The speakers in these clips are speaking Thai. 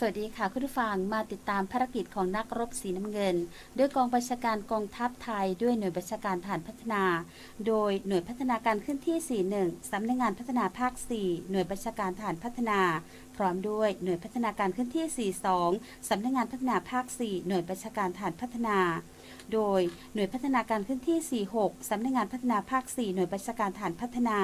สวัสดีค่ะคุณผู้ฟังมาติดตามภารกิจของนักรบสีน้ำเงินด้วยกองบัญชาการกองทัพไทย ด้วยหน่วยบัญชาการฐานพัฒนา โดยหน่วยพัฒนาการขึ้นที่ 41 สำนักงานพัฒนาภาค 4 หน่วยบัญชาการฐานพัฒนา พร้อมด้วยหน่วยพัฒนาการขึ้นที่ 42 สำนักงานพัฒนาภาค 4 หน่วยบัญชาการฐานพัฒนาโดยหน่วยพัฒนาการขึ้นที่ 46 สำนักงานพัฒนาภาค 4 หน่วยบัญชาการฐานพัฒนา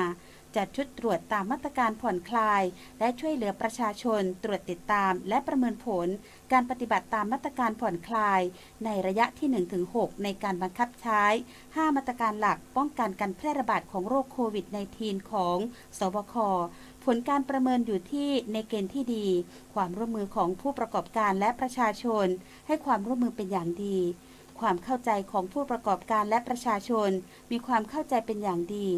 จัดชุดตรวจตามมาตรการผ่อนคลาย และช่วยเหลือประชาชน ตรวจติดตาม และประเมินผล การปฏิบัติตามมาตรการผ่อนคลาย ในระยะที่ 1-6 ในการบังคับใช้ 5 มาตรการหลักป้องกันการแพร่ระบาดของโรคโควิด -19 ของ สบคผลการประเมินอยู่ที่ในเกณฑ์ที่ดี ความร่วมมือของผู้ประกอบการและประชาชน ให้ความร่วมมือเป็นอย่างดี ความเข้าใจของผู้ประกอบการและประชาชน มีความเข้าใจเป็นอย่างดี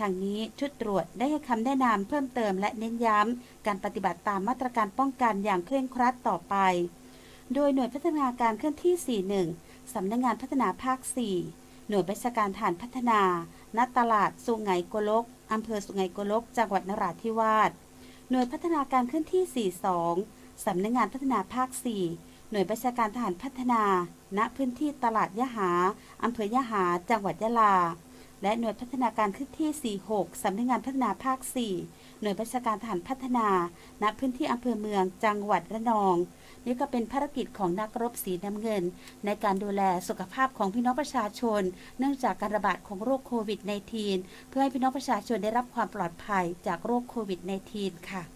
ทางนี้ชุดตรวจได้ให้คำแนะนำเพิ่มเติมและเน้นย้ำการปฏิบัติตามมาตรการป้องกันอย่างเคร่งครัดต่อไป โดยหน่วยพัฒนาการเคลื่อนที่ 41 สำนักงานพัฒนาภาค 4 หน่วยบัญชาการฐานพัฒนาณตลาดสุไหงโกลกอำเภอสุไหงโกลก จังหวัดนราธิวาส หน่วยพัฒนาการเคลื่อนที่ 42 สำนักงานพัฒนาภาค 4 หน่วยบัญชาการทหารพัฒนา ณพื้นที่ตลาดยะหาอำเภอยะหา จังหวัดยะลา และหน่วยพัฒนาการขึ้นที่ 46 สำนักงานพัฒนาภาค 4 หน่วยบัญชาการทหารพัฒนา ณ พื้นที่อำเภอเมือง จังหวัดระนอง นี่ก็เป็นภารกิจของนักรบสีน้ำเงิน ในการดูแลสุขภาพของพี่น้องประชาชน เนื่องจากการระบาดของโรคโควิด -19 เพื่อให้พี่น้องประชาชนได้รับความปลอดภัยจากโรคโควิด -19 ค่ะ